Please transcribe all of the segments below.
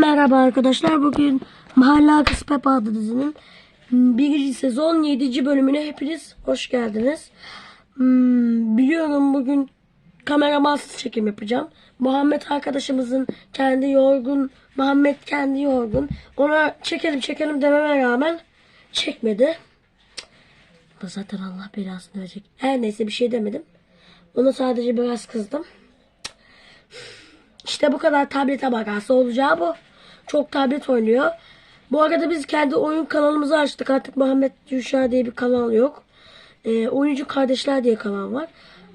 Merhaba arkadaşlar. Bugün Mahalle Akıs Peppa adlı dizinin birinci sezon 7. bölümüne hepiniz hoş geldiniz. Hmm, biliyorum bugün kameramansız çekim yapacağım. Muhammed arkadaşımızın kendi yorgun, Muhammed kendi yorgun. Ona çekelim çekelim dememe rağmen çekmedi. Ama zaten Allah belasını verecek. Her neyse bir şey demedim. Ona sadece biraz kızdım. İşte bu kadar tablete bakası olacağı bu. Çok tablet oynuyor. Bu arada biz kendi oyun kanalımızı açtık. Artık Muhammed Yuşa diye bir kanal yok. Ee, Oyuncu Kardeşler diye kanal var.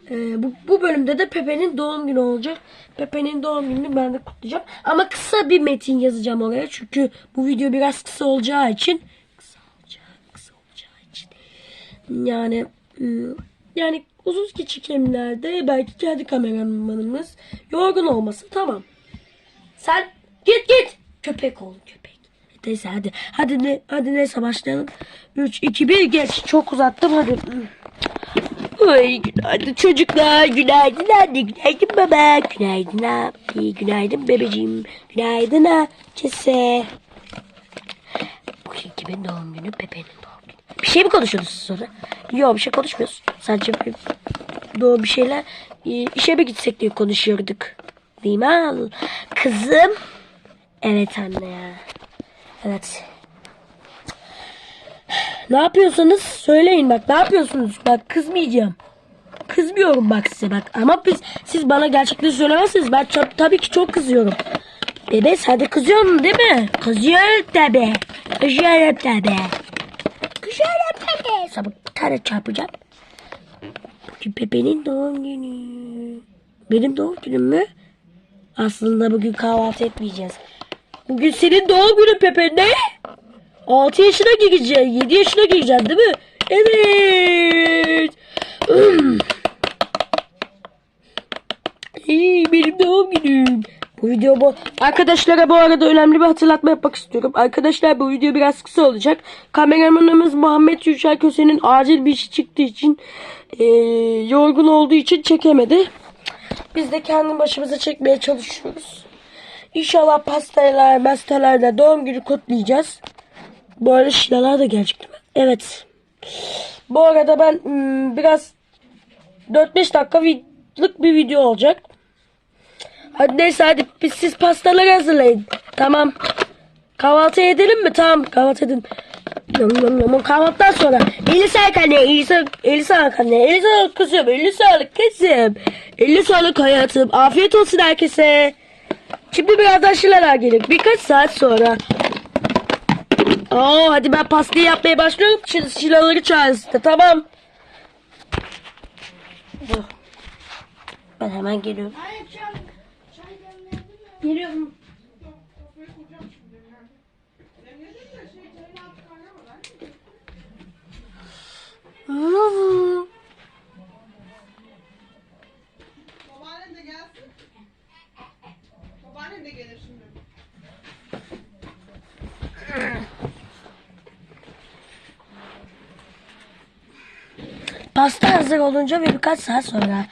Ee, bu, bu bölümde de Pepe'nin doğum günü olacak. Pepe'nin doğum gününü ben de kutlayacağım. Ama kısa bir metin yazacağım oraya. Çünkü bu video biraz kısa olacağı için. Kısa olacağı, kısa olacağı için. Yani ıı, yani uzun çekimlerde belki kendi kameramanımız yorgun olması tamam. Sen git git. Köpek ol köpek. Neyse hadi. Hadi ne hadi neyse başlayalım. 3 2 1 geç. Çok uzattım hadi. Ay günaydın çocuklar. Günaydın anne. Günaydın baba. Günaydın abi. Günaydın bebeğim. Günaydın herkese. Bugün kimin doğum günü? Pepe'nin doğum günü. Bir şey mi konuşuyorsunuz sonra? Yok bir şey konuşmuyoruz. Sadece bir, doğru bir şeyler e, işe mi gitsek diye konuşuyorduk. Değil mi? Kızım. Evet anne ya. Evet. Ne yapıyorsanız söyleyin bak. Ne yapıyorsunuz? Bak kızmayacağım. Kızmıyorum bak size bak. Ama biz, siz bana gerçekleri söylemezseniz ben çok- tabii ki çok kızıyorum. Bebe sen de kızıyorsun değil mi? Kızıyorum tabi. Kızıyorum tabi. Kızıyorum tabi. Sana bir tane çarpacağım. Bugün Pepe'nin doğum günü. Benim doğum günüm mü? Aslında bugün kahvaltı etmeyeceğiz. Bugün senin doğum günün Pepe ne? 6 yaşına gireceksin. 7 yaşına gireceksin değil mi? Evet. Hey, benim doğum günüm. Bu video bu. Arkadaşlara bu arada önemli bir hatırlatma yapmak istiyorum. Arkadaşlar bu video biraz kısa olacak. Kameramanımız Muhammed Yuşa Köse'nin acil bir işi çıktığı için eee, yorgun olduğu için çekemedi. Biz de kendi başımıza çekmeye çalışıyoruz. İnşallah pastaneler, pastanelerle doğum günü kutlayacağız. Bu arada şilalar da gelecek? Evet. Bu arada ben hmm, biraz 4-5 dakikalık bir video olacak. Hadi neyse hadi biz siz pastaları hazırlayın. Tamam. Kahvaltı edelim mi? Tamam kahvaltı edelim. Yum, yum, yum. Kahvaltıdan sonra eli sağlık anne, eli sağlık, eli sağlık anne, eli sağlık kızım, eli sağlık kızım. Eli sağlık hayatım. Afiyet olsun herkese. Şimdi birazdan şileler gelir. Birkaç saat sonra. Oo, hadi ben pastayı yapmaya başlıyorum. Şimdi şileleri çağırsın. Tamam. Dur. Ben hemen geliyorum. Geliyorum. Pasta hazır olunca ve birkaç saat sonra.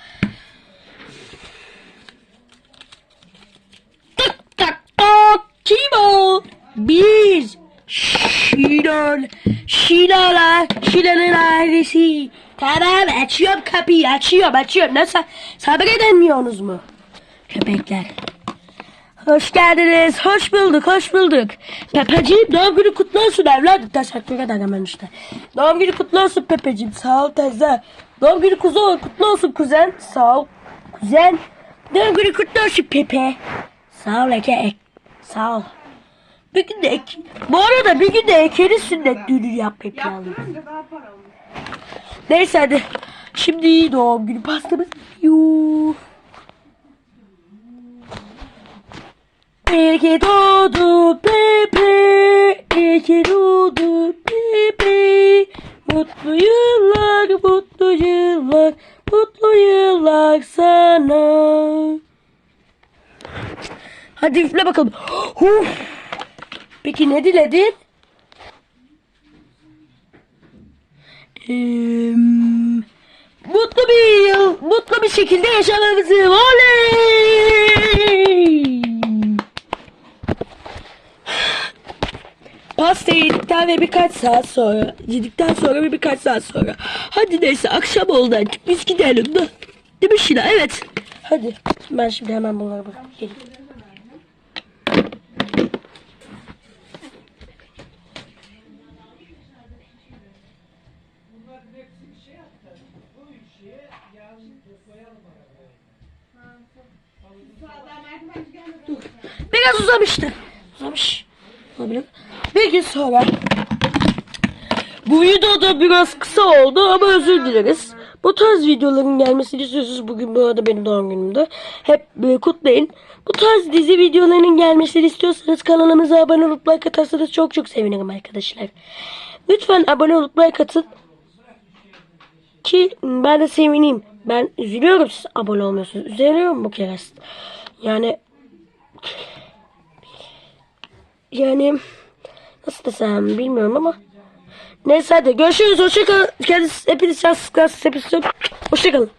Tak tak kim o? Biz. Şilan. Şilalar. Şilanın ailesi. Tamam açıyorum kapıyı açıyorum açıyorum. Nasıl sabredemiyorsunuz mu? Köpekler. Hoş geldiniz. Hoş bulduk. Hoş bulduk. Pepeciğim doğum günü kutlu olsun evladım. Teşekkür ederim hemen işte. Doğum günü kutlu olsun Pepeciğim. Sağ ol teyze. Doğum günü kuzu kutlu olsun kuzen. Sağ ol. Kuzen. Doğum günü kutlu olsun Pepe. Sağ ol Eke. Ek. Sağ ol. Bir gün de ek. Bu arada bir gün de Eke'nin sünnet düğünü daha para olur. Neyse hadi. Şimdi doğum günü pastamız geliyor. İyi ki doğdu Pepe. İyi ki doğdu Pepe. Mutlu yıllar, mutlu yıllar, mutlu yıllar sana. Hadi üfle bakalım. Huf. Peki ne diledin? Eee, mutlu bir yıl, mutlu bir şekilde yaşamamızı. Oley! Pastayı yedikten ve birkaç saat sonra. Yedikten sonra ve birkaç saat sonra. Hadi neyse akşam oldu artık. Biz gidelim de. Değil mi? Evet. Hadi. Ben şimdi hemen bunları bırakıp geleyim. Biraz uzamıştı. Uzamış. Olabilir. Bir gün sonra bu video da biraz kısa oldu ama özür dileriz. Bu tarz videoların gelmesini istiyorsanız bugün bu arada benim doğum günümdü. Hep kutlayın. Bu tarz dizi videolarının gelmesini istiyorsanız kanalımıza abone olup like atarsanız çok çok sevinirim arkadaşlar. Lütfen abone olup like atın. Ki ben de sevineyim. Ben üzülüyorum siz abone olmuyorsunuz. Üzülüyorum bu kere. Yani yani nasıl desem bilmiyorum ama. Neyse hadi görüşürüz. Hoşçakalın kendiniz hepiniz şanssız hepiniz hoşçakalın